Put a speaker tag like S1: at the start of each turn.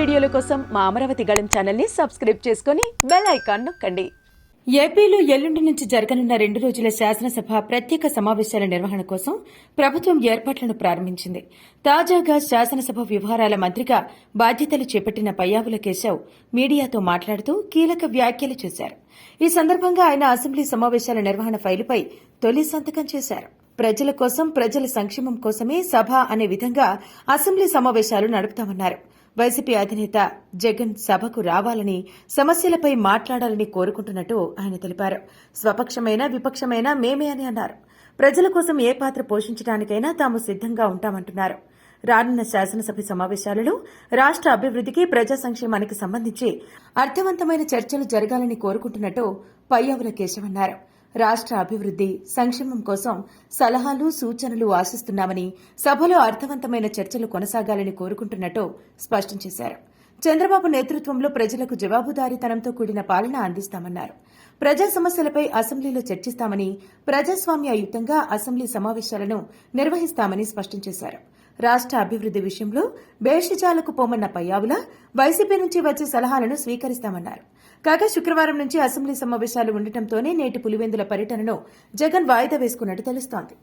S1: వీడియోల కోసం మా అమరావతి గళం ఛానల్ని సబ్స్క్రైబ్ చేసుకుని బెల్ ఐకాన్ నొక్కండి.
S2: ఏపీలో ఎల్లుండి నుంచి జరగనున్న రెండు రోజుల శాసనసభ ప్రత్యేక సమావేశాల నిర్వహణ కోసం ప్రభుత్వం ఏర్పాట్లను ప్రారంభించింది. తాజాగా శాసనసభ వ్యవహారాల మంత్రిగా బాధ్యతలు చేపట్టిన పయ్యావుల కేశవ్ మీడియాతో మాట్లాడుతూ కీలక వ్యాఖ్యలు చేశారు. ఈ సందర్భంగా ఆయన అసెంబ్లీ సమావేశాల నిర్వహణ ఫైలుపై తొలి సంతకం చేశారు. ప్రజల కోసం ప్రజల సంక్షేమం కోసమే సభ అనే విధంగా అసెంబ్లీ సమావేశాలు నడుపుతామన్నారు. వైసీపీ అధినేత జగన్ సభకు రావాలని సమస్యలపై మాట్లాడాలని కోరుకుంటున్నట్టు ఆయన తెలిపారు. స్వపక్షమైన విపక్షమైన మేమే అని అన్నారు. ప్రజల కోసం ఏ పాత్ర పోషించడానికైనా తాము సిద్దంగా ఉంటామంటున్నారు. రానున్న శాసనసభ సమావేశాలలో రాష్ట అభివృద్దికి ప్రజా సంక్షేమానికి సంబంధించి అర్థవంతమైన చర్చలు జరగాలని కోరుకుంటున్నట్టు పయ్యావుల కేశవన్నారు. రాష్ట్ర అభివృద్ది సంక్షేమం కోసం సలహాలు సూచనలు ఆశిస్తున్నామని సభలో అర్థవంతమైన చర్చలు కొనసాగాలని కోరుకుంటున్నట్టు స్పష్టం చేశారు. చంద్రబాబు నేతృత్వంలో ప్రజలకు జవాబుదారీతనంతో కూడిన పాలన అందిస్తామన్నారు. ప్రజా సమస్యలపై అసెంబ్లీలో చర్చిస్తామని ప్రజాస్వామ్యయుతంగా అసెంబ్లీ సమావేశాలను నిర్వహిస్తామని స్పష్టం చేశారు. రాష్ట్ర అభివృద్ధి విషయంలో బేషజాలకు పోమన్న పయ్యావుల వైసీపీ నుంచి వచ్చే సలహాలను స్వీకరిస్తామన్నారు. కాగా శుక్రవారం నుంచి అసెంబ్లీ సమావేశాలు ఉండటంతోనే నేటి పులివెందుల పర్యటనను జగన్ వాయిదా వేసుకున్నట్టు తెలుస్తోంది.